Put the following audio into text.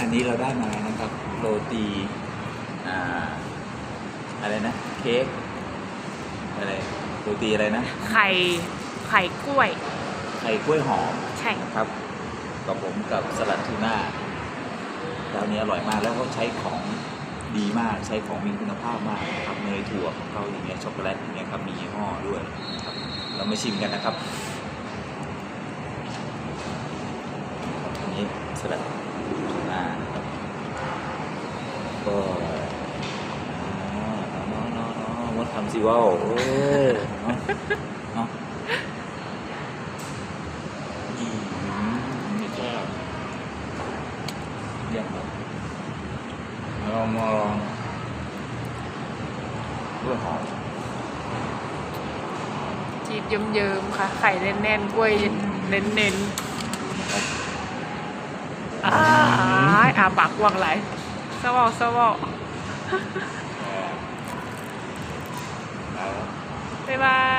อันนี้เราได้มานะครับโรตีอ่าอะไรนะ เค้กอะไรโรตีอะไรนะ ไข่ไข่กล้วย ไข่กล้วยหอมใช่ นะครับกับผมกับสลัดทูน่าเจ้านี้อร่อยมากแล้วเขาใช้ของดีมากใช้ของมีคุณภาพมากนะครับเนยถั่วของเขาอย่างเงี้ยช็อกโกแลตอย่างเงี้ยครับมียี่ห้อด้วยนะครับเรามาชิมกันนะครับอันนี้สลัดทูน่านะครับก็อ๋อเนาะเนาะเนาะมดทำสิว่าวเออเนาะเนาะอืมนี่ก็เยี่ยมครับเรามาลองด้วยหอมจีบเยิ้มๆค่ะ ไข่แน่นๆกล้วยเน้นๆอ้ายอาปากกวางไหลสวอสวอ se va